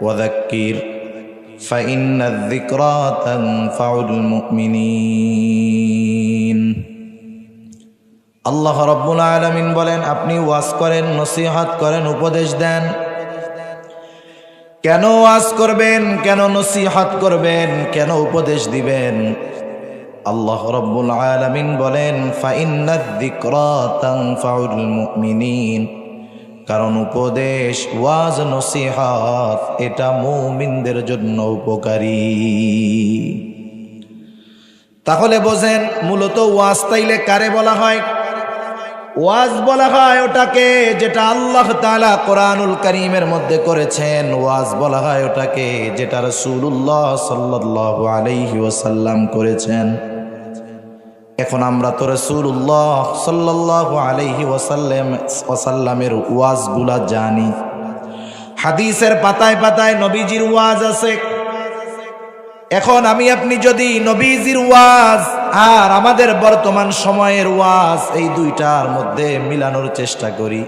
وذكر فإن الذكرى تنفع المؤمنين আল্লাহ রব্বুল আলমিন বলেন আপনি ওয়াজ করেন নসিহাত করেন উপদেশ দেন কেন ওয়াজ করবেন কেন নসিহাত করবেন কেন উপদেশ দিবেন আল্লাহ রব্বুল আলমিন বলেন ফাইন্নাদিক্রিন কারণ উপদেশ, ওয়াজ, নসিহাত, এটা মুমিনদের জন্য উপকারী। তাহলে বোঝেন, মূলত ওয়াজ তাইলে কারে বলা হয়? ওয়াজ বলা হয় ওটাকে যেটা আল্লাহ তালা কোরআনুল করিমের মধ্যে করেছেন। ওয়াজ বলা হয় ওটাকে যেটা রসুল্লাহ সাল্লাহ আলাইহি ওসাল্লাম করেছেন। এখন আমরা তো রসুল্লাহ সাল্লাহ আলাইহি ওসাল্লাম ওসাল্লামের ওয়াজগুলা জানি। হাদিসের পাতায় পাতায় নবীজির ওয়াজ আছে। এখন আমি আপনি যদি নবীজির ওয়াজ আর আমাদের বর্তমান সময়ের ওয়াজ এই দুইটার মধ্যে মিলানোর চেষ্টা করি।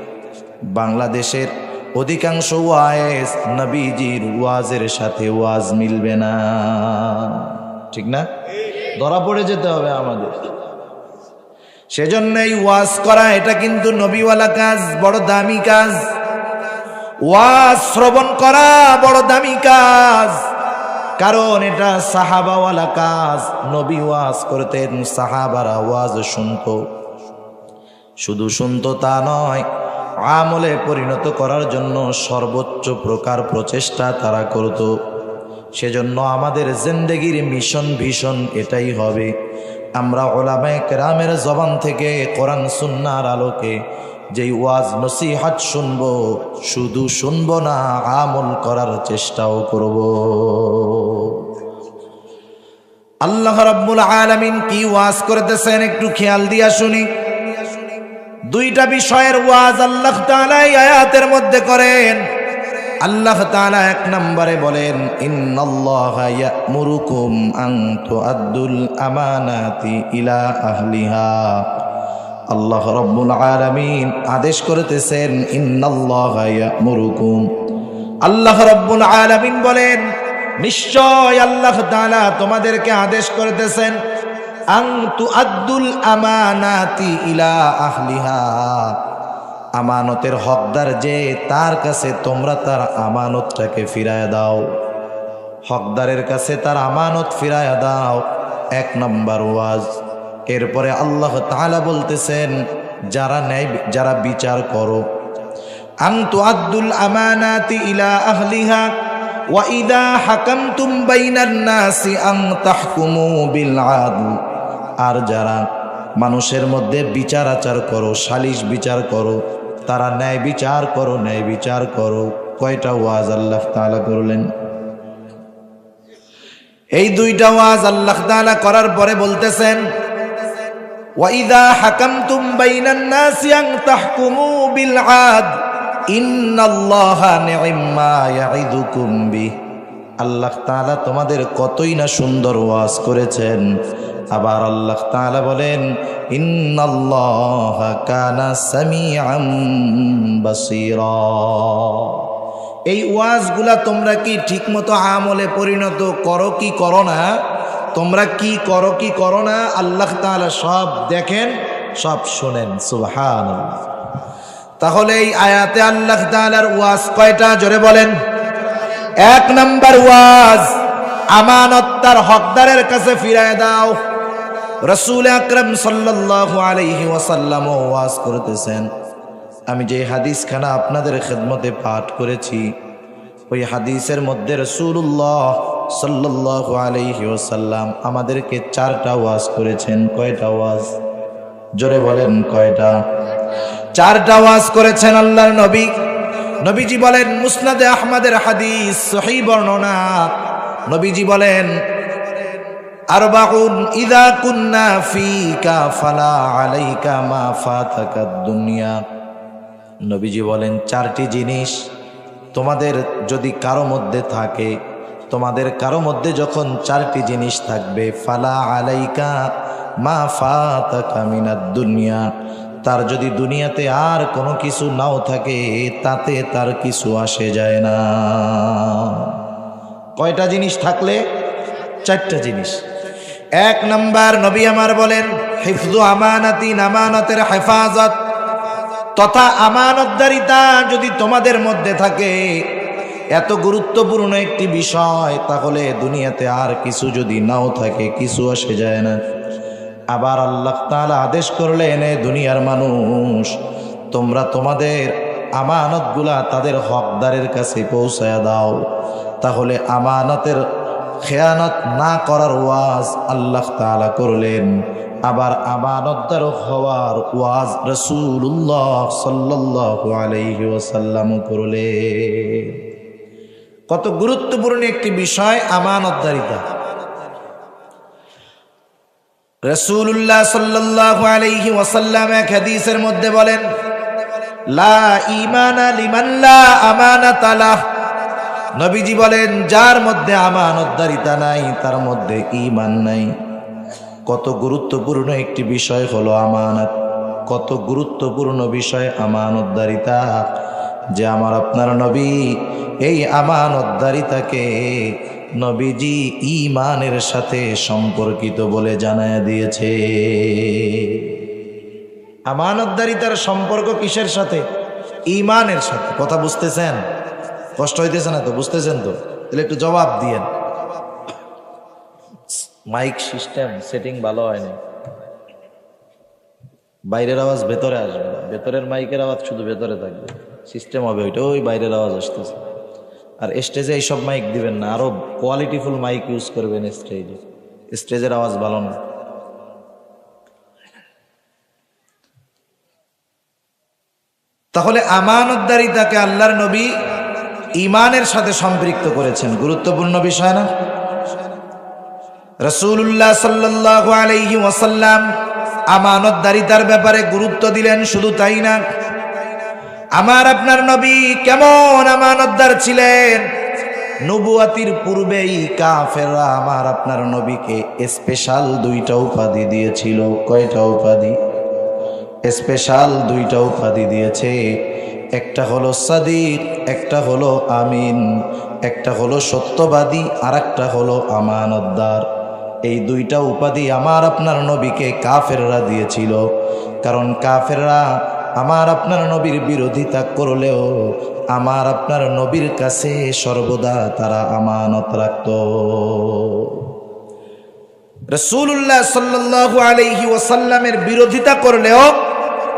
বাংলাদেশের অধিকাংশ ওয়াজ নবীজির ওয়াজের সাথে ওয়াজ মিলবে না। ঠিক না? ধরা পড়ে যেতে হবে আমাদের। সেজন্যই ওয়াজ করা, এটা কিন্তু নবীওয়ালা কাজ, বড় দামি কাজ। ওয়াজ শ্রবণ করা বড় দামি কাজ। কারণ এটা সাহাবাওয়ালা কাজ, নবী ওয়াজ করতেন, সাহাবারা ওয়াজ শুনত। শুধু শুনত তা নয়, আমলে পরিণত করার জন্য সর্বোচ্চ প্রকার প্রচেষ্টা তারা করত। সেজন্য আমাদের জিন্দগির মিশন ভীষণ, এটাই হবে। আমরা ওলামায় কেরামের জবান থেকে কোরআন সুন্নার আলোকে যেই ওয়াজ নসিহাত শুনব, শুধু শুনব না, আমল করার চেষ্টাও করব। আল্লাহ রাব্বুল আলামিন কি ওয়াজ করতেছেন একটু খেয়াল দিয়া শুনি। দুইটা বিষয়ের ওয়াজ আল্লাহ তাআলা এই আয়াতের মধ্যে করেন। আল্লাহ তাআলা এক নম্বরে বলেন, ইন্নাল্লাহা ইয়ামুরুকুম আন তুআদ্দুল আমানাতি ইলা আল্লাহ রব্বুল আলামিন আদেশ করতেছেন ইন্নাল্লাহা ইয়ামুরুকুম। আল্লাহ রব্বুল আলামিন বলেন, নিশ্চয় আল্লাহ তাআলা তোমাদেরকে আদেশ করতেছেন আং তুআদ্দুল আমানাতি ইলা আহলিহা। আমানতের হকদার যে তার কাছে তোমরা তার আমানতটাকে ফিরায় দাও। হকদারের কাছে তার আমানত ফিরায় দাও। এক নম্বর ওয়াজ। এরপরে আল্লাহ তাআলা বলতেছেন, যারা ন্যায় যারা বিচার করো। আং তুআদ্দুল আমানাতি ইলা আহলিহা ওয়া ইদা হাকামতুম বাইনান নাসি আং তাহকুমু বিল আদল। আর যারা মানুষের মধ্যে বিচার আচার করো, সালিশ বিচার করো, তারা ন্যায় বিচার করো, ন্যায় বিচার করো। কয়টা ওয়াজ আল্লাহ তাআলা করলেন? এই দুইটা ওয়াজ আল্লাহ তাআলা করার পরে বলতেছেন ওয়াইদা হাকামতুম বাইনান নাসি তাহকুমু বিল আদ, ইন্নাল্লাহা ইয়াইদুকুম আল্লাহ তাআলা তোমাদের কতই না সুন্দর ওয়াজ করেছেন। আবার আল্লাহ তাআলা বলেন, ইন্নাল্লাহা কানা সামিআম এই ওয়াজগুলা তোমরা কি ঠিকমতো আমলে পরিণত করো কি করো না? তোমরা কি করো কি করো না? আল্লাহ তাআলা সব দেখেন, সব শোনেন সুবহান তাহলে এই আয়াতে আল্লাহ তাআলার ওয়াজ কয়টা? জোরে বলেন। এক নাম্বার ওয়াজ আমানত তার হকদারের কাছে ফিরায় দাও। রসুল আকরম সাল্লাল্লাহু আলাইহি ওয়াসাল্লাম ওয়াজ করতেছেন। আমি যে হাদিসখানা আপনাদের খেদমতে পাঠ করেছি, ওই হাদিসের মধ্যে রসুল্লাহ সাল্লাল্লাহু আলাইহি ওয়াসাল্লাম আমাদেরকে চারটা ওয়াজ করেছেন। কয়টা ওয়াজ? জোরে বলেন, কয়টা? চারটা ওয়াজ করেছেন আল্লাহর নবী। নবীজি বলেন, মুসনাদে আহমদের হাদিস সহি বর্ণনা। নবীজি বলেন আরবাউন, ইদা কুন্না ফিকা ফালা আলাইকা মা ফাতাকা দুনিয়া। নবীজি বলেন, চারটি জিনিস তোমাদের যদি কারও মধ্যে থাকে, তোমাদের কারও মধ্যে যখন চারটি জিনিস থাকবে, ফালা আলাইকা মা ফাতাকা মিনাদ দুনিয়া, তার যদি দুনিয়াতে আর কোনো কিছু নাও থাকে, তাতে তার কিছু আসে যায় না। কয়টা জিনিস থাকলে? চারটা জিনিস। এক নম্বর নবী আমার বলেন হিফজু আমানাতি, আমানতের হেফাজত। তথা আমানতদারিতা যদি তোমাদের মধ্যে থাকে, এত গুরুত্বপূর্ণ একটি বিষয়, তাহলে দুনিয়াতে আর কিছু যদি নাও থাকে, কিছু আসে যায় না। আবার আল্লাহ তাআলা আদেশ করলেন দুনিয়ার মানুষ, তোমরা তোমাদের আমানতগুলা তাদের হকদারের কাছে পৌঁছায় দাও। তাহলে আমানতের খেয়ানত না করার ওয়াজ আল্লাহ তাআলা করলেন। আবার আমানতদার হওয়ার ওয়াজ রসুল্লাহ আলাইহি ওয়াসাল্লাম করলেন। কত গুরুত্বপূর্ণ একটি বিষয় আমানতদারিতা। রসুল্লাহ সাল্লাল্লাহু আলাইহি ওয়াসাল্লাম এক হাদিসের মধ্যে বলেন, লা ইমানা লিমান লা আমানাতা লাহ। নবীজি বলেন, যার মধ্যে আমানতদারিতা নাই, তার মধ্যে ইমান নাই। কত গুরুত্বপূর্ণ একটি বিষয় হলো আমানত। কত গুরুত্বপূর্ণ বিষয় আমানতদারিতা। যে আমার আপনার নবী, এই আমানতদারিতাকে নবীজি ইমানের সাথে সম্পর্কিত বলে জানায় দিয়েছে। আমানতদারিতার সম্পর্ক কিসের সাথে? ইমানের সাথে। কথা বুঝতেছেন? কষ্ট হইতেছে না তো, বুঝতেছেন তো? তাহলে একটু জবাব দিয়েন। মাইক সিস্টেম সেটিং ভালো হয়নি। বাইরের আওয়াজ ভেতরে আসবে। ভেতরের মাইকের আওয়াজ শুধু ভেতরে থাকবে। সিস্টেম হবে ওইটা, ওই বাইরের আওয়াজ আসতেছে। আর স্টেজে এইসব মাইক দিবেন না। আরও কোয়ালিটিফুল মাইক ইউজ করবেন স্টেজে স্টেজের আওয়াজ ভালো না। তাহলে আমানতদারিতাকে আল্লাহর নবী ইমানের সাথে সম্পৃক্ত করেছেন। গুরুত্বপূর্ণ বিষয় না? রসুল্লাহ সাল্লাল্লাহু আলাইহি ওয়াসাল্লাম আমানতদারিতার ব্যাপারে গুরুত্ব দিলেন, শুধু তাই না? আমার আপনার নবী কেমন আমানতদার ছিলেন? নবুয়াতির পূর্বেই কাফেরা আমার আপনার নবীকে স্পেশাল দুইটা উপাধি দিয়েছিল। কয়টা উপাধি? স্পেশাল দুইটা উপাধি দিয়েছে। একটা হলো সাদিক, একটা হলো আমিন, একটা হলো সত্যবাদী আর একটা হলো আমানতদার। এই দুইটা উপাধি আমার আপনার নবীকে কাফেররা দিয়েছিল, কারণ কাফেররা আমার আপনার নবীর বিরোধিতা করলেও আমার আপনার নবীর কাছে সর্বদা তারা আমানত রাখত। রসুল্লাহ সাল্লাল্লাহু আলাইহি ওয়াসাল্লামের বিরোধিতা করলেও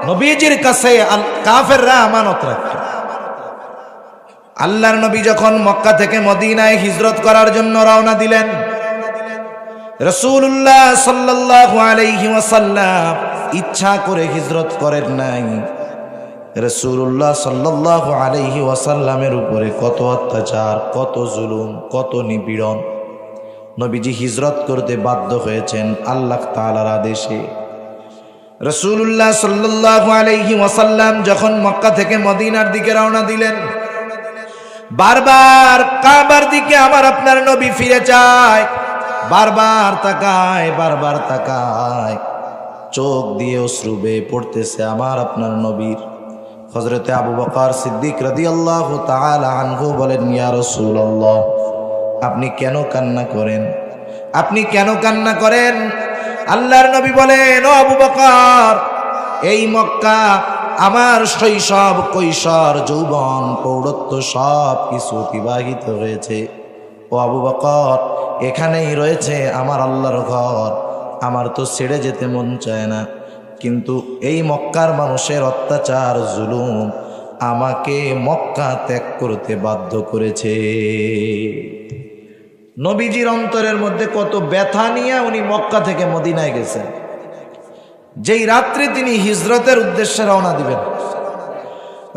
নবীজির কাছে কাফেররা আমানত রাখত আল্লাহর নবী যখন মক্কা থেকে মদিনায় হিজরত করার জন্য রওনা দিলেন রসুল্লাহ সাল্লাল্লাহু আলাইহি ওয়াসাল্লাম ইচ্ছা করে হিজরত করেন নাই। রসুল্লাহ সাল্লাল্লাহু আলাইহি ওয়াসাল্লামের উপরে কত অত্যাচার, কত জুলুম, কত নিপীড়ন। নবীজি হিজরত করতে বাধ্য হয়েছেন আল্লাহ তাআলার আদেশে। রসুল্লাহ সাল্লাল্লাহু আলাইহি ওয়াসাল্লাম যখন মক্কা থেকে মদিনার দিকে রওনা দিলেন, বারবার কাবার দিকে আমার আপনার নবী ফিরে যায় বারবার তাকায় বারবার তাকায়। চোখ দিয়ে অশ্রু বেয়ে পড়তেছে আমার আপনার নবীর। হজরতে আবু বকর সিদ্দিক রাদিয়াল্লাহু তাআলা আনহু বলেন, ইয়া রাসূলুল্লাহ, আপনি কেন কান্না করেন? আপনি কেন কান্না করেন? আল্লাহর নবী বলেন আবু বকর, এই মক্কা আমার শৈশব, কৈশোর, যৌবন, পৌরত্ব সব কিছু অতিবাহিত হয়েছে। ও আবু বকর, এখানেই রয়েছে আমার আল্লাহর ঘর। আমার তো ছেড়ে যেতে মন চায় না। কিন্তু এই মক্কার মানুষের অত্যাচার, জুলুম আমাকে মক্কা ত্যাগ করতে বাধ্য করেছে। নবীজির অন্তরের মধ্যে কত ব্যথা নিয়ে উনি মক্কা থেকে মদিনায় গেছেন। যেই রাত্রে তিনি হিজরতের উদ্দেশ্যে রওনা দিবেন।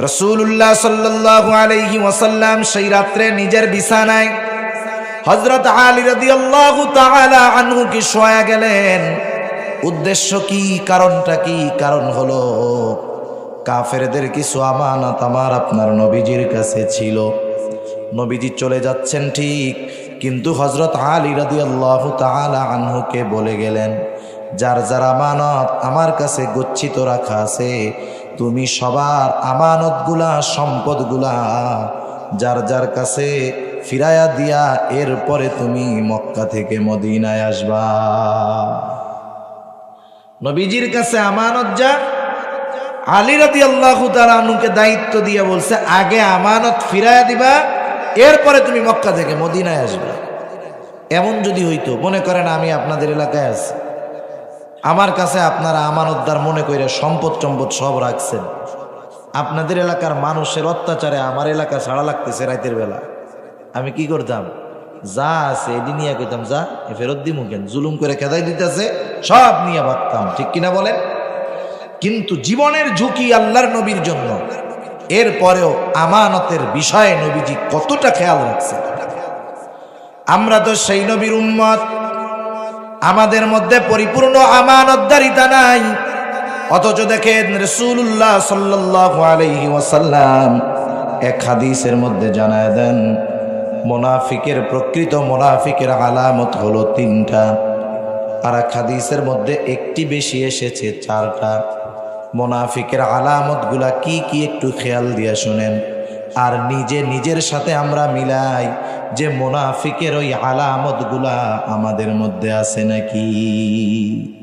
রসুল্লাহ সাল্লাল্লাহু আলাইহি ওয়াসাল্লাম সেই রাত্রে নিজের বিছানায় হজরত আলী রাদিয়াল্লাহু তাআলা আনহু কি শোয়া গেলেন। উদ্দেশ্য কি, কারণটা কি? কারণ হলো, কাফেরদের কিছু আমানত আমার আপনার নবীজির কাছে ছিল। নবীজি চলে যাচ্ছেন ঠিক কিন্তু হজরত আলী রাদিয়াল্লাহু তাআলা আনহুকে বলে গেলেন, যার যার আমানত আমার কাছে গচ্ছিত রাখা আছে, তুমি সবার আমানতগুলা, সম্পদগুলা যার যার কাছে ফিরায়া দিয়া এরপরে তুমি মক্কা থেকে মদিনায় আসবা। নবীজির কাছে আমানত যা, আলী রাদি আল্লাহ আনুকে দায়িত্ব দিয়ে বলছে, আগে আমানত ফিরায়া দিবা এরপরে তুমি মক্কা থেকে মদিনায় আসবে। এমন যদি হইতো, মনে করেন আমি আপনাদের এলাকায় আছি। আমার কাছে আপনারা আমানতদার মনে করে সম্পদ টম্পদ সব রাখছেন। আপনাদের এলাকার মানুষের অত্যাচারে আমার এলাকা ছাড়া লাগতেছে রাতের বেলা। আমি কি করতাম? যা আছে এটি নিয়ে কইতাম, যা ফেরত দিমু কেন? জুলুম করে খেদাই দিতেছে, সব নিয়ে ভাবতাম। ঠিক কিনা বলেন? কিন্তু জীবনের ঝুঁকি আল্লাহর নবীর জন্য। এরপরেও আমানতের বিষয়ে নবীজি কতটা খেয়াল রাখছে আমরা তো সেই নবীর উম্মত। আমাদের মধ্যে পরিপূর্ণ আমানতদারিতা নাই। অথচ দেখেন রসুল্লাহ সাল্লাহ আলহি ওয়াসাল্লাম এক হাদিসের মধ্যে জানায় দেন, মোনাফিকের প্রকৃত মোনাফিকের আলামত হলো তিনটা। আর এক হাদিসের মধ্যে একটি বেশি এসেছে, চারটা। মোনাফিকের আলামতগুলা কি কি একটু খেয়াল দিয়ে শুনেন। আর নিজে নিজের সাথে আমরা মিলাই যে মোনাফিকের ওই আলামতগুলা আমাদের মধ্যে আছে নাকি?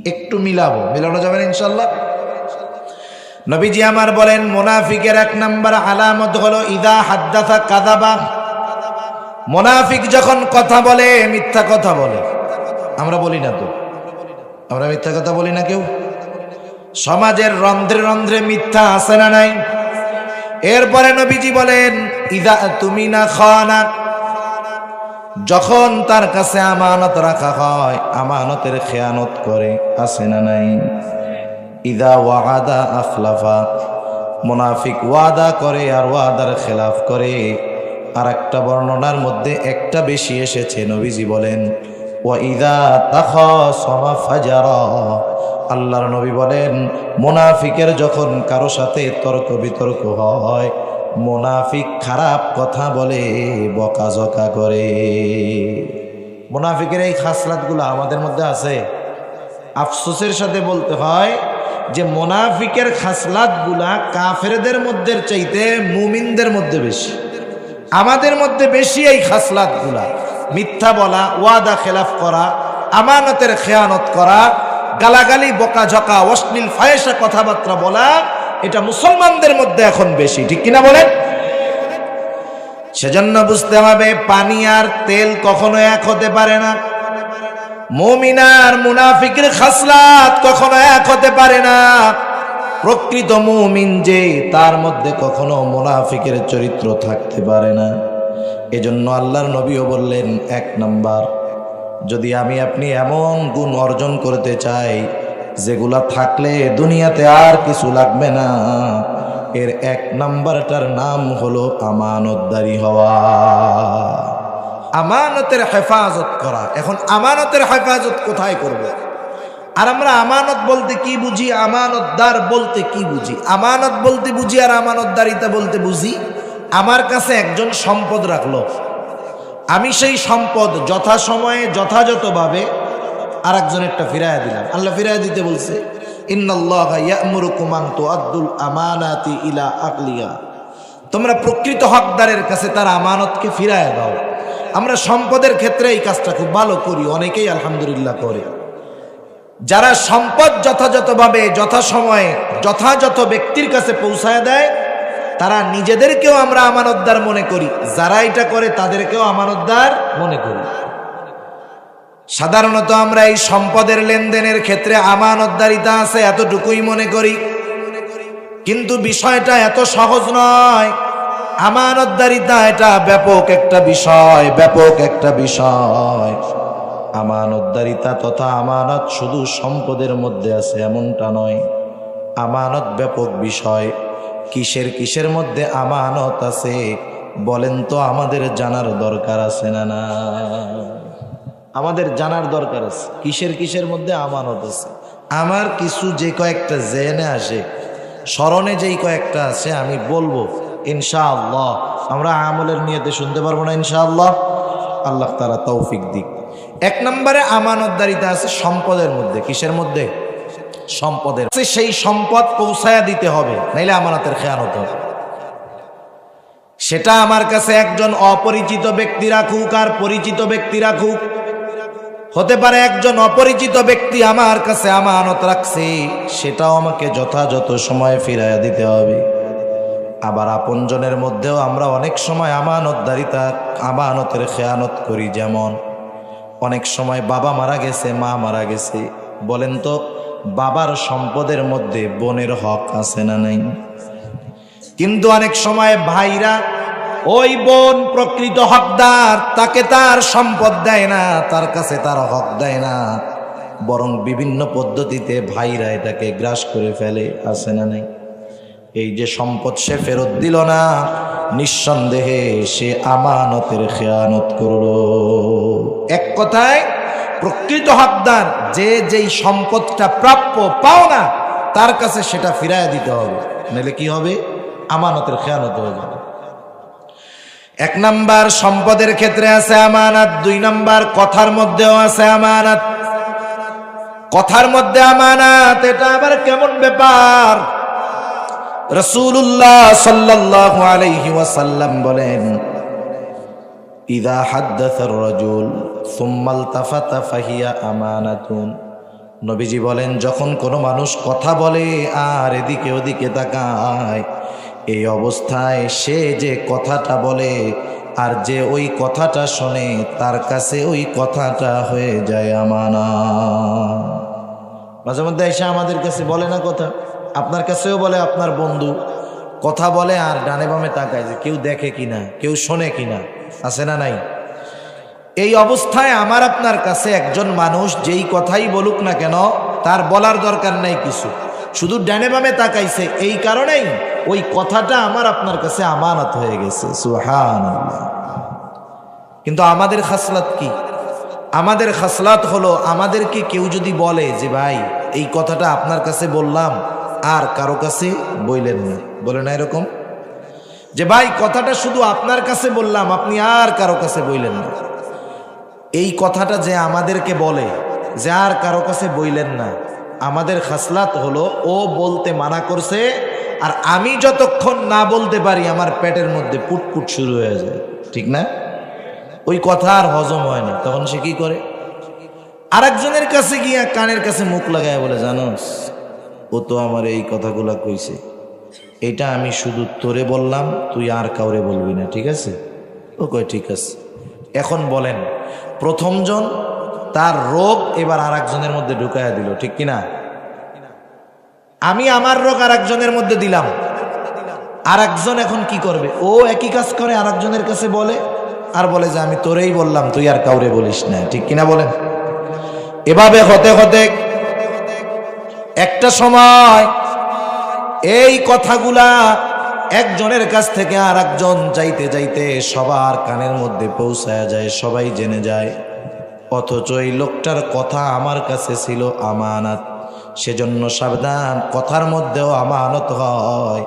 একটু মিলাবো। মিলানো যাবে ইনশাল্লাহ নবীজি আমার বলেন, মোনাফিকের এক নাম্বার আলামত হলো, ইদা হাদ্দাথা কাদাবা মোনাফিক যখন কথা বলে, মিথ্যা কথা বলে। আমরা বলি না তো। আমরা মিথ্যা কথা বলি না কেউ? সমাজের রন্ধ্রে রন্ধ্রে মিথ্যা আছে না নাই? এরপরে নবীজি বলেন, ইদা তুমি না খানা। যখন তার কাছে আমানত রাখা হয়, আমানতের খেয়ানত করে, আছে না নাই? ইদা ওয়াদা আখলাফা। মুনাফিক ওয়াদা করে আর ওয়াদার খেলাফ করে। আর একটা বর্ণনার মধ্যে একটা বেশি এসেছে, নবীজি বলেন ও ইদা তাখ ফাজারা। আল্লাহর নবী বলেন, মোনাফিকের যখন কারও সাথে তর্ক বিতর্ক হয়, মোনাফিক খারাপ কথা বলে, বকাঝকা করে। মোনাফিকের এই খাসলাতগুলো আমাদের মধ্যে আছে। আফসোসের সাথে বলতে হয় যে, মোনাফিকের খাসলাতগুলা কাফেরদের মধ্যে চাইতে মুমিনদের মধ্যে বেশি। আমাদের মধ্যে বেশি এই খাসলাতগুলা। মিথ্যা বলা, ওয়াদা খেলাফ করা, আমানতের খেয়ানত করা গালাগালি, বকাঝকা, অশ্লীল, ফায়েসা কথাবার্তা বলা, এটা মুসলমানদের মধ্যে এখন বেশি। ঠিক কিনা বলেন? সেজন্য বুঝতে হবে, পানি আর তেল কখনো এক হতে পারে না। মমিনার মুনাফিকের খাসলাত কখনো এক হতে পারে না। প্রকৃত মুমিন যে, তার মধ্যে কখনো মুনাফিকের চরিত্র থাকতে পারে না। এজন্য আল্লাহর নবীও বললেন, এক নাম্বার যদি আমি আপনি এমন গুণ অর্জন করতে চাই, যেগুলা থাকলে দুনিয়াতে আর কিছু লাগবে না। এর এক নাম্বারটার নাম হলো আমানতদারি হওয়া। আমানতের হেফাজত করা। এখন আমানতের হেফাজত কোথায় করব। আর আমরা আমানত বলতে কি বুঝি? আমানতদার বলতে কি বুঝি? আমানত বলতে বুঝি আর আমানতদারিতা বলতে বুঝি? আমার কাছে একজন সম্পদ রাখল। আমি সেই সম্পদ যথাসময়ে, যথাযথভাবে আর একজনেরটা ফিরাইয়া দিলাম। আল্লাহ ফিরাইয়া দিতে বলছে আমানাতি ইলা আকলিয়া তোমরা প্রকৃত হকদারের কাছে তার আমানতকে ফিরাইয়া দাও। আমরা সম্পদের ক্ষেত্রে এই কাজটা খুব ভালো করি, অনেকেই আলহামদুলিল্লাহ করে। যারা সম্পদ যথাযথভাবে, যথাসময়ে, যথাযথ ব্যক্তির কাছে পৌঁছায় দেয় তারা নিজেদেরকেও আমরা আমানতদার মনে করি। যারা এটা করে, তাদেরকেও আমানতদার মনে করি। সাধারণত আমরা এই সম্পদের লেনদেনের ক্ষেত্রে আমানতদারিতা আছে, এতটুকুই মনে করি। কিন্তু বিষয়টা এত সহজ নয়। আমানতদারিতা এটা ব্যাপক একটা বিষয়, ব্যাপক একটা বিষয়। আমানতদারিতা তথা আমানত শুধু সম্পদের মধ্যে আছে, এমনটা নয়। আমানত ব্যাপক বিষয় কিসের কিসের মধ্যে আমানত আছে? বলেন তো, আমাদের জানার দরকার আছে না না? আমাদের জানার দরকার আছে। কিসের কিসের মধ্যে আমানত আছে? আমার কিছু যে কয়েকটা জেনে আসে, স্মরণে যেই কয়েকটা আছে, আমি বলব, ইনশাআল্লাহ। আমরা আমলের নিয়েতে শুনতে পারব না, ইনশাআল্লাহ? আল্লাহ তারা তৌফিক দিক। এক নম্বরে আমানতদারিতা আছে সম্পদের মধ্যে। কিসের মধ্যে? সম্পদের। সেই সম্পদ পৌঁছায়া দিতে হবে, নাইলে আমানতের খেয়ানত সেটা আমার কাছে একজন অপরিচিত ব্যক্তি রাখুক আর পরিচিত ব্যক্তি রাখুক। হতে পারে একজন অপরিচিত ব্যক্তি আমার কাছে আমানত রাখছে, সেটাও আমাকে যথাযথ সময়ে ফিরাইয়া দিতে হবে। আবার আপনজনের মধ্যেও আমরা অনেক সময় আমানতদারিতা, আমানতের খেয়ানত করি যেমন, অনেক সময় বাবা মারা গেছে, মা মারা গেছে। বলেন তো বাবার সম্পদের মধ্যে বোনের হক আছে না নাই? কিন্তু অনেক সময় ভাইরা ওই বোন প্রকৃত হকদার, তাকে তার সম্পদ দেয় না, তার কাছে তার হক দেয় না। বরং বিভিন্ন পদ্ধতিতে ভাইরা এটাকে গ্রাস করে ফেলে আসে না নাই? এই যে সম্পদ সে ফেরত দিল না, নিঃসন্দেহে সে আমানতের খেয়ানত করল। এক কথায় প্রকৃত হকদার, যে যেই সম্পদটা প্রাপ্য পাও না, তার কাছে সেটা ফিরাইয়া দিতে হবে। নাহলে কি হবে? আমানতের খেয়ানত হয়ে যাবে। এক নাম্বার সম্পদের ক্ষেত্রে আছে আমানাত, দুই নাম্বার কথার মধ্যেও আছে আমানাত। কথার মধ্যে আমানাত, এটা আবার কেমন ব্যাপার? রসুল্লাহ সাল্লাল্লাহু আলাইহি ওয়াসাল্লাম বলেন, ইদা হাদ্দাসার রাজুল সুম্মাল তাফাতা ফাহিয়া আমানাতুন। নবীজি বলেন, যখন কোনো মানুষ কথা বলে আর এদিকে ওদিকে তাকায়, এই অবস্থায় সে যে কথাটা বলে আর যে ওই কথাটা শোনে, তার কাছে ওই কথাটা হয়ে যায় আমানা। মাঝে মধ্যে এসে আমাদের কাছে বলে না কথা, আপনার কাছেও বলে, আপনার বন্ধু কথা বলে আর ডানে বামে তাকায় যে কেউ দেখে কিনা, কেউ শোনে কিনা, আছে না নাই? এই অবস্থায় আমার আপনার কাছে একজন মানুষ যেই কথাই বলুক না কেন, তার বলার দরকার নাই কিছু। শুধু ডানে বামে তাকাইছে, এই কারণেই ওই কথাটা আমার আপনার কাছে আমানত হয়ে গেছে সুহান কিন্তু আমাদের খাসলাত কি? আমাদের খাসলাত হলো, আমাদেরকে কেউ যদি বলে যে, ভাই, এই কথাটা আপনার কাছে বললাম, আর কারও কাছে বইলেন না। বলে না এরকম? যে, ভাই, কথাটা শুধু আপনার কাছে বললাম, আপনি আর কারও কাছে বইলেন না। এই কথাটা যে আমাদেরকে বলে, যে আর কারও কাছে বইলেন না। আমাদের খাসলাত হলো, ও বলতে মানা করছে, আর আমি যতক্ষণ না বলতে পারি, আমার পেটের মধ্যে পুটপুট শুরু হয়ে যায়। ঠিক না? ওই কথা আর হজম হয় না। তখন সে কি করে? আরেকজনের কাছে গিয়া কানের কাছে মুখ লাগায় বলে, জানোস, ও তো আমার এই কথাগুলা কইছে। এটা আমি শুধু তোরে বললাম, তুই আর কাউরে বলবি না। ঠিক আছে? ও কয়, ঠিক আছে। এখন বলেন প্রথমজন, তার রোগ এবার আর একজনের মধ্যে ঢুকাইয়া দিল, ঠিক কিনা? আমি আমার রোগ আর একজনের মধ্যে দিলাম। আর একজন এখন কি করবে? ও একই কাজ করে আর একজনের কাছে বলে আর বলে যে, আমি তোরেই বললাম, তুই আর কাউরে বলিস না। ঠিক কিনা বলেন? এভাবে হতে হতে একটা সময় এই কথাগুলা একজনের কাছ থেকে আর একজন যাইতে যাইতে সবার কানের মধ্যে পৌঁছায় যায়, সবাই জেনে যায়। অথচ এই লোকটার কথা আমার কাছে ছিল আমানত। সেজন্য সাবধান, কথার মধ্যেও আমানত হয়।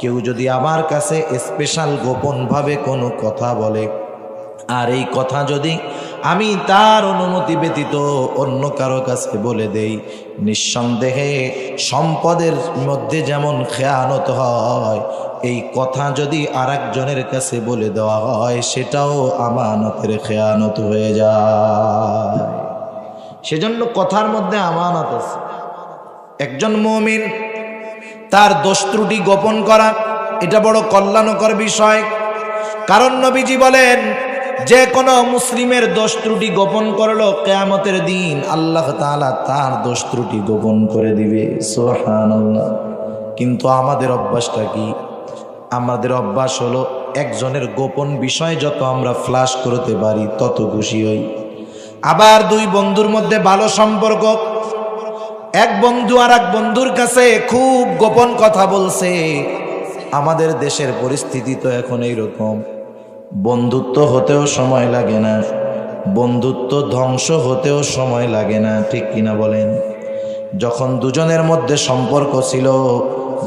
কেউ যদি আমার কাছে স্পেশাল গোপনভাবে কোনো কথা বলে, আর এই কথা যদি আমি তার অনুমতি ব্যতীত অন্য কারও কাছে বলে দেই। নিঃসন্দেহে সম্পদের মধ্যে যেমন খেয়ানত হয়, এই কথা যদি আর একজনের কাছে বলে দেওয়া হয়, সেটাও আমানতের খেয়ানত হয়ে যায়। সেজন্য কথার মধ্যে আমানত আছে। একজন মমিন, তার দোষ ত্রুটি গোপন করা, এটা বড় কল্যাণকর বিষয়। কারণ নবীজি বলেন যে কোনো মুসলিমের দোষ ত্রুটি গোপন করল, কেয়ামতের দিন আল্লাহ তাআলা তার দোষ ত্রুটি গোপন করে দিবে। সুবহানাল্লাহ। কিন্তু আমাদের অভ্যাসটা কি? আমাদের অভ্যাস হলো, একজনের গোপন বিষয় যত আমরা ফ্লাশ করতে পারি, তত খুশি হই। আবার দুই বন্ধুর মধ্যে ভালো সম্পর্ক। এক বন্ধু আর এক বন্ধুর কাছে খুব গোপন কথা বলছে। আমাদের দেশের পরিস্থিতি তো এখন এইরকম। বন্ধুত্ব হতেও সময় লাগে না। বন্ধুত্ব ধ্বংস হতেও সময় লাগে না ঠিক কিনা বলেন? যখন দুজনের মধ্যে সম্পর্ক ছিল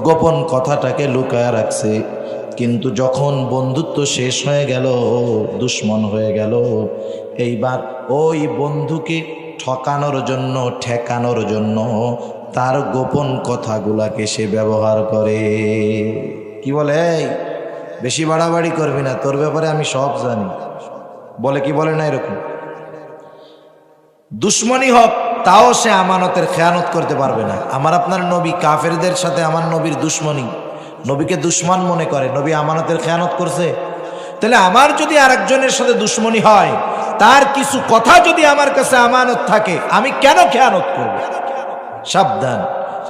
গোপন কথাটাকে লুকায় রাখছে। কিন্তু যখন বন্ধুত্ব শেষ হয়ে গেল দুশ্মন হয়ে গেল এইবার ওই বন্ধুকে ঠকানোর জন্য ঠেকানোর জন্য তার গোপন কথাগুলাকে সে ব্যবহার করে। কি বলে? "এই, বেশি বাড়াবাড়ি করবি না, তোর ব্যাপারে আমি সব জানি। বলে কি বলে না এরকম? দুশ্মনী হোক, তাও সে আমানতের খেয়ানত করতে পারবে না। আমার আপনার নবী কাফেরদের সাথে আমার নবীর দুশ্মনী। নবীকে দুশ্মন মনে করে, নবী আমানতের খেয়ানত করছে। তাহলে আমার যদি আরেকজনের সাথে দুশ্মনী হয়, তার কিছু কথা যদি আমার কাছে আমানত থাকে, আমি কেন খেয়ানত করব? সাবধান,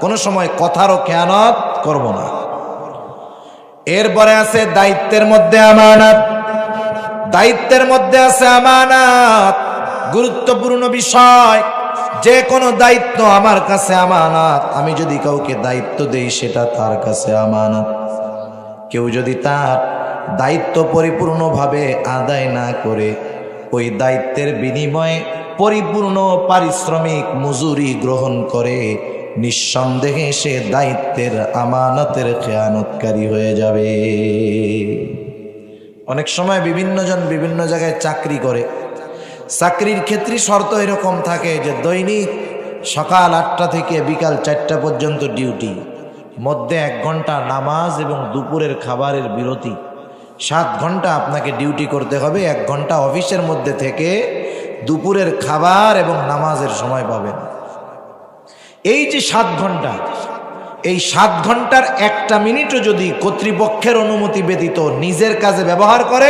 কোনো সময় কথারও খেয়ানত করব না। এরপরে আছে দায়িত্বের মধ্যে আমানত। দায়িত্বের মধ্যে আছে আমানত। গুরুত্বপূর্ণ বিষয়, যে কোনো দায়িত্ব আমার কাছে আমানত। আমি যদি কাউকে দায়িত্ব দেই, সেটা তার কাছে আমানত। কেউ যদি তার দায়িত্ব পরিপূর্ণভাবে আদায় না করে, ওই দায়িত্বের বিনিময়ে পরিপূর্ণ পারিশ্রমিক মজুরি গ্রহণ করে নিঃসন্দেহে সে দায়িত্বের আমানতের খেয়ানতকারী হয়ে যাবে। অনেক সময় বিভিন্ন জন বিভিন্ন জায়গায় চাকরি করে। চাকরির ক্ষেত্রে শর্ত এরকম থাকে যে দৈনিক সকাল আটটা থেকে বিকাল চারটা পর্যন্ত ডিউটি, মধ্যে এক ঘণ্টা নামাজ এবং দুপুরের খাবারের বিরতি। সাত ঘণ্টা আপনাকে ডিউটি করতে হবে, এক ঘণ্টা অফিসের মধ্যে থেকে দুপুরের খাবার এবং নামাজের সময় পাবেন। এই যে সাত ঘণ্টা, এই সাত ঘণ্টার একটা মিনিটও যদি কর্তৃপক্ষের অনুমতি ব্যতীত নিজের কাজে ব্যবহার করে,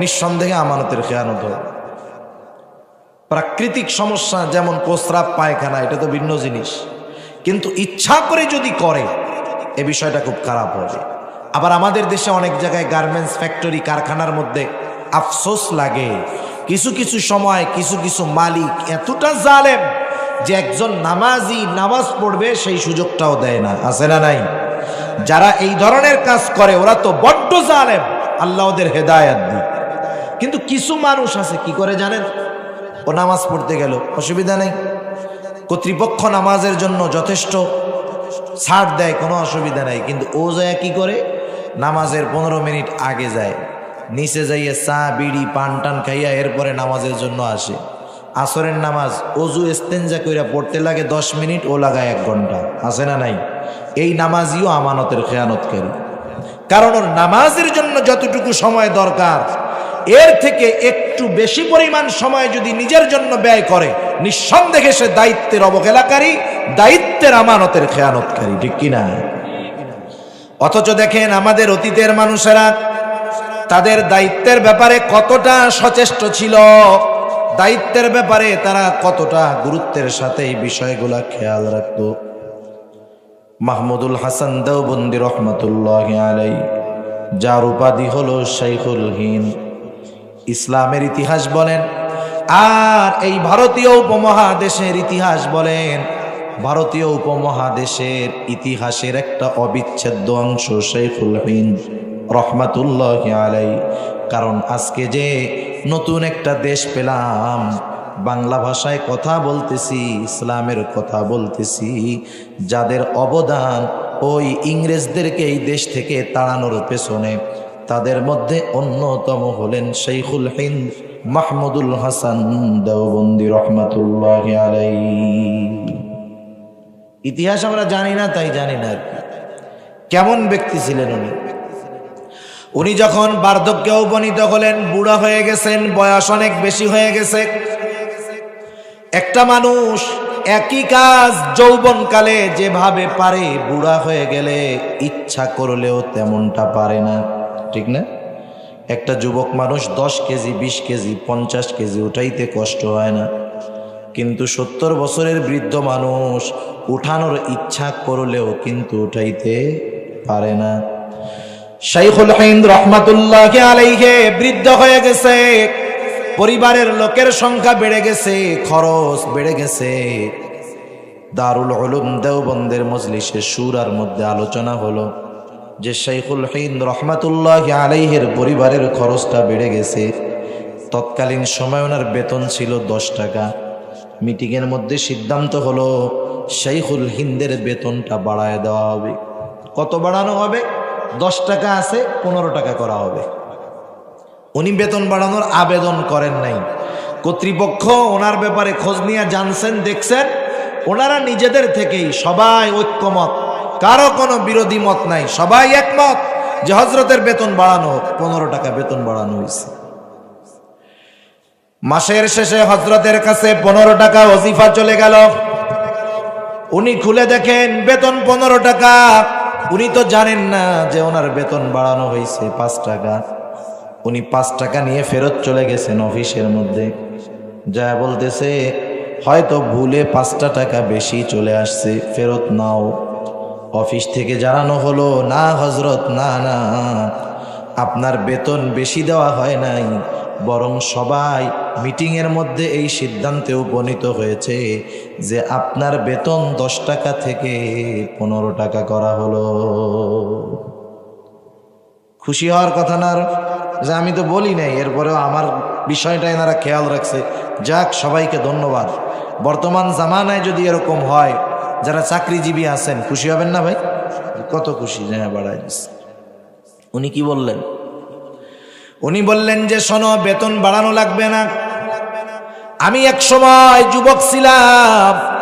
নিঃসন্দেহে আমানতের খেয়ানত প্রাকৃতিক সমস্যা যেমন প্রস্রাব, পায়খানা, এটা তো ভিন্ন জিনিস। কিন্তু ইচ্ছা করে যদি করে, এ বিষয়টা খুব খারাপ হবে। আবার আমাদের দেশে অনেক জায়গায় গার্মেন্টস ফ্যাক্টরি, কারখানার মধ্যে আফসোস লাগে। কিছু কিছু সময়, কিছু কিছু মালিক এতটা জালেম যে একজন নামাজি নামাজ পড়বে, সেই সুযোগটাও দেয় না। আছে না নাই? যারা এই ধরনের কাজ করে, ওরা তো বড্ড জালেম। আল্লাহ ওদের হেদায়াত দিই কিন্তু কিছু মানুষ আছে, কি করে জানেন? ও নামাজ পড়তে গেল, অসুবিধা নেই। কর্তৃপক্ষ নামাজের জন্য যথেষ্ট ছাড় দেয়, কোনো অসুবিধা নাই। কিন্তু ও যায় কি করে? নামাজের পনেরো মিনিট আগে যায়। নিচে যাইয়ে চা, বিড়ি পান টান খাইয়া এরপরে নামাজের জন্য আসে। আসরের নামাজ, অজু এস্তেঞ্জা কইরা পড়তে লাগে দশ মিনিট, ও লাগায় এক ঘণ্টা। আছে না নাই? এই নামাজিও আমানতের খেয়ানতকারী কারণ ওর নামাজের জন্য যতটুকু সময় দরকার, এর থেকে একটু বেশি পরিমাণ সময় যদি নিজের জন্য ব্যয় করে, নিঃসন্দেহে সে দায়িত্বের অবহেলাকারী, দায়িত্বের আমানতের খেয়ানতকারী, ঠিক কিনা অথচ দেখেন আমাদের অতীতের মানুষেরা তাদের দায়িত্বের ব্যাপারে কতটা সচেষ্ট ছিল। দায়িত্বের ব্যাপারে তারা কতটা গুরুত্বের সাথে এই বিষয়গুলা খেয়াল রাখত। মাহমুদুল হাসান দেওবন্দি রহমতুল্লাহ আলাই যার উপাধি হলো শাইখুল হিন্দ। ইসলামের ইতিহাস বলেন, আর এই ভারতীয় উপমহাদেশের ইতিহাস বলেন, ভারতীয় উপমহাদেশের ইতিহাসের একটা অবিচ্ছেদ্য অংশ শেখুল হিন্দ, রহমাতুল্লাহ আলাই কারণ আজকে যে নতুন একটা দেশ পেলাম, বাংলা ভাষায় কথা বলতেছি, ইসলামের কথা বলতেছি, যাদের অবদান ওই ইংরেজদেরকে এই দেশ থেকে তাড়ানোর পেছনে, তাদের মধ্যে অন্যতম হলেন শেখুল হিন্দ মাহমুদুল হাসান দেওবন্দি রহমতুল্লাহ আলাই ইতিহাস আমরা জানি না তাই জানি না কেমন ব্যক্তি ছিলেন উনি উনি যখন বার্ধক্যে উপনীত হলেন, বুড়া হয়ে গেছেন, বয়স অনেক বেশি হয়ে গেছে। একটা মানুষ একই কাজ যৌবনকালে যেভাবে পারে, বুড়া হয়ে গেলে ইচ্ছা করলেও তেমনটা পারে না। ঠিক না? একটা যুবক মানুষ দশ কেজি, বিশ কেজি, পঞ্চাশ কেজি উঠাইতে কষ্ট হয় না। কিন্তু সত্তর বছরের বৃদ্ধ মানুষ উঠানোর ইচ্ছা করলেও কিন্তু উঠাইতে পারে না। শাইখুল হিন্দ রহমাতুল্লাহ আলাইহে বৃদ্ধ হয়ে গেছে। পরিবারের লোকের সংখ্যা বেড়ে গেছে, খরচ বেড়ে গেছে। দারুল উলুম দেওবন্দের মজলিসে সুরার মধ্যে আলোচনা হলো যে শাইখুল হিন্দ রহমাতুল্লাহ আলাইহের পরিবারের খরচটা বেড়ে গেছে। তৎকালীন সময় ওনার বেতন ছিল দশ টাকা। মিটিংয়ের মধ্যে সিদ্ধান্ত হলো, শাইখুল হিন্দের বেতনটা বাড়ায় দেওয়া হবে। কত বাড়ানো হবে? দশ টাকা আছে, পনেরো টাকা করা হবে। উনি বেতন বাড়ানোর আবেদন করেন নাই। কর্তৃপক্ষ ওনার ব্যাপারে খোঁজ নিয়ে জানছেন, দেখছেন, ওনারা নিজেদের থেকেই সবাই ঐক্যমত। কারও কোনো বিরোধী মত নাই, সবাই একমত যে হজরতের বেতন বাড়ানো হোক, পনেরো টাকা বেতন বাড়ানো হয়েছে। মাসের শেষে হজরতের কাছে পনেরো টাকা অজিফা চলে গেল। উনি খুলে দেখেন, বেতন পনেরো টাকা উনি তো জানেন না যে ওনার বেতন বাড়ানো হয়েছে পাঁচ টাকা। উনি পাঁচ টাকা নিয়ে ফেরত চলে গেছেন অফিসের মধ্যে। যা বলতেছে, হয়তো ভুলে পাঁচটা টাকা বেশি চলে আসছে, ফেরত নাও। অফিস থেকে জানানো হলো, না হজরত না না। আপনার বেতন বেশি দেওয়া হয় নাই। বরং সবাই মিটিংয়ের মধ্যে এই সিদ্ধান্তে উপনীত হয়েছে যে আপনার বেতন দশ টাকা থেকে পনেরো টাকা করা হলো। খুশি হওয়ার কথা না? যে আমি তো বলি নাই, এরপরেও আমার বিষয়টা এনারা খেয়াল রাখছে। যাক, সবাইকে ধন্যবাদ। বর্তমান জামানায় যদি এরকম হয়, যারা চাকরিজীবী আছেন, খুশি হবেন না ভাই? কত খুশি হ্যাঁ বাড়াই উনি কি বললেন? উনি বললেন যে, শোনো, বেতন বাড়ানো লাগবে না। আমি এক সময় যুবক ছিলাম।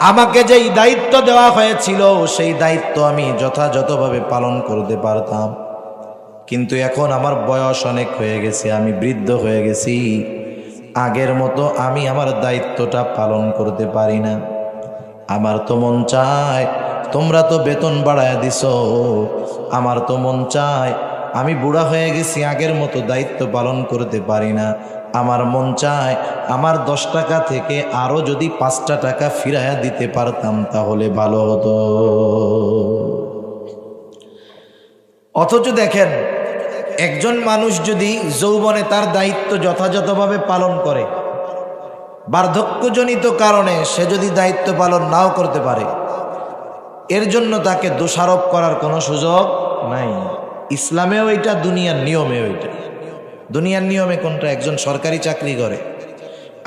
আমাকে যেই দায়িত্ব দেওয়া হয়েছিল, সেই দায়িত্ব আমি যথাযথভাবে পালন করতে পারতাম। কিন্তু এখন আমার বয়স অনেক হয়ে গেছে, আমি বৃদ্ধ হয়ে গেছি। আগের মতো আমি আমার দায়িত্বটা পালন করতে পারি না। আমার তো মন চায়, তোমরা তো বেতন বাড়ায় দিছ। আমার তো মন চায় আমি বুড়া হয়ে গেছি আগের মতো দায়িত্ব পালন করতে পারি না। আমার মন চায় আমার দশ টাকা থেকে আরও যদি পাঁচটা টাকা ফিরাইয়া দিতে পারতাম তাহলে ভালো হতো। অথচ দেখেন, একজন মানুষ যদি যৌবনে তার দায়িত্ব যথাযথভাবে পালন করে, বার্ধক্যজনিত কারণে সে যদি দায়িত্ব পালন নাও করতে পারে, এর জন্য তাকে দোষারোপ করার কোনো সুযোগ নাই। ইসলামেও এটা দুনিয়ার নিয়মেও এটা দুনিয়ার নিয়মে কোনটা? একজন সরকারি চাকরি করে,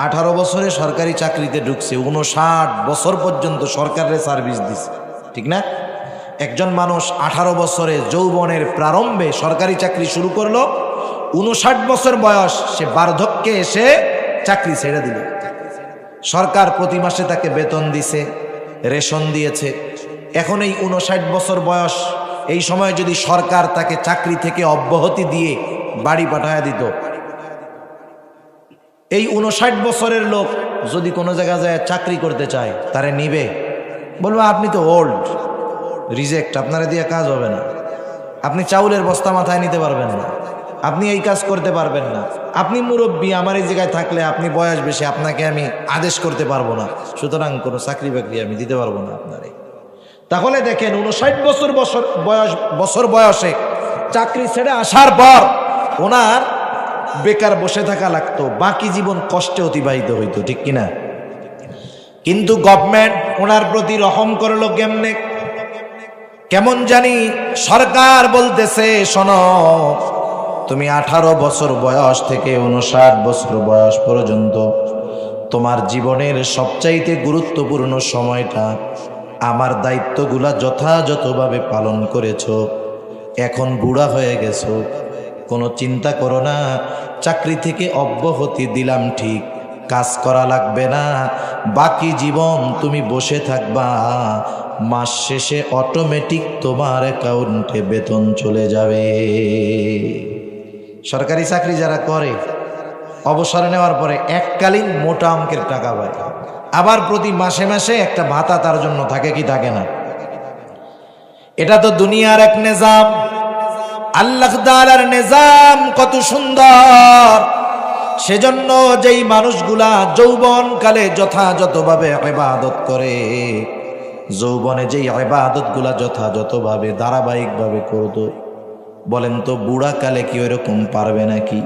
আঠারো বছরে সরকারি চাকরিতে ঢুকছে উনষাট বছর পর্যন্ত সরকারের সার্ভিস দিছে, ঠিক না? একজন মানুষ আঠারো বছরে যৌবনের প্রারম্ভে সরকারি চাকরি শুরু করল উনষাট বছর বয়স, সে বার্ধক্যে এসে চাকরি ছেড়ে দিল। সরকার প্রতি মাসে তাকে বেতন দিছে, রেশন দিয়েছে। এখন এই উনষাট বছর বয়স এই সময় যদি সরকার তাকে চাকরি থেকে অব্যাহতি দিয়ে বাড়ি পাঠায় দিত। এই উনষাট বছরের লোক যদি কোনো জায়গা যায় চাকরি করতে চায়, তারে নিবে। বলব, আপনি তো ওল্ড রিজেক্ট আপনারা দিয়ে কাজ হবে না। আপনি চাউলের বস্তা মাথায় নিতে পারবেন না। আপনি এই কাজ করতে পারবেন না। আপনি মুরব্বী, আমার এই জায়গায় থাকলে আপনি বয়স বেশি, আপনাকে আমি আদেশ করতে পারব না। সুতরাং কোনো চাকরি বাকরি আমি দিতে পারব না আপনারে। তাহলে দেখেন উনষাট বছর বছর বয়স, বছর বয়সে চাকরি ছেড়ে আসার পর ওনার বেকার বসে থাকা লাগতো, বাকি জীবন কষ্টে অতিবাহিত হইতো, ঠিক কিনা কিন্তু গভর্নমেন্ট ওনার প্রতি রহম করল কেমনে? কেমন জানি সরকার বলতেছে, শোনো, তুমি আঠারো বছর বয়স থেকে উনষাট বছর বয়স পর্যন্ত তোমার জীবনের সবচাইতে গুরুত্বপূর্ণ সময়টা আমার দায়িত্বগুলা যথাযথভাবে পালন করেছ। এখন বুড়া হয়ে গেছো। কোনো চিন্তা করো না। চাকরি থেকে অব্যাহতি দিলাম ঠিক। কাজ করা লাগবে না। বাকি জীবন তুমি বসে থাকবা। মাস শেষে অটোমেটিক তোমার অ্যাকাউন্টে বেতন চলে যাবে। সরকারি চাকরি যারা করে, অবসর নেওয়ার পরে এককালীন মোটা অঙ্কের টাকা পায়। আবার প্রতি মাসে মাসে একটা ভাতা তার জন্য থাকে কি থাকে না? এটা তো দুনিয়ার এক নিজাম। আল্লাহ তাআলার নিজাম কত সুন্দর। সেজন্য যেই মানুষগুলা যৌবন কালে যথাযথভাবে ইবাদত করে, যৌবনে যেই ইবাদতগুলা যথাযথভাবে, ধারাবাহিকভাবে করত, বলেন তো বুড়া কালে কি ওইরকম পারবে নাকি?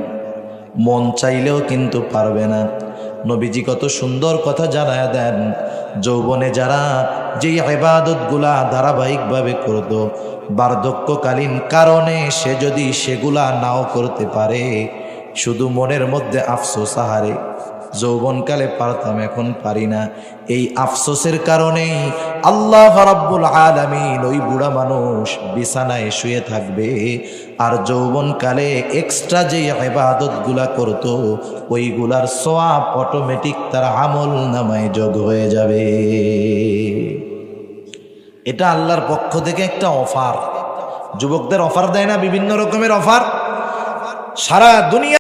মন চাইলেও কিন্তু পারবে না। নবীজি কত সুন্দর কথা জানায় দেন। যৌবনে যারা যে ইবাদতগুলা ধারাবাহিকভাবে করত, বার্ধক্যকালীন কারণে সে যদি সেগুলা নাও করতে পারে, শুধু মনের মধ্যে আফসোস আহারে। যৌবনকালে পারতাম, এখন পারি না। এই আফসোসের কারণেই আল্লাহ রাব্বুল আলামিন ওই বুড়া মানুষ বিছানায় শুয়ে থাকবে। আর যৌবনকালে এক্সট্রা যে ইবাদতগুলা করত, ওইগুলার সোয়াব অটোমেটিক তার আমল নামায় যোগ হয়ে যাবে। এটা আল্লাহর পক্ষ থেকে একটা অফার। যুবকদের অফার দেয় না, বিভিন্ন রকমের অফার। সারা দুনিয়া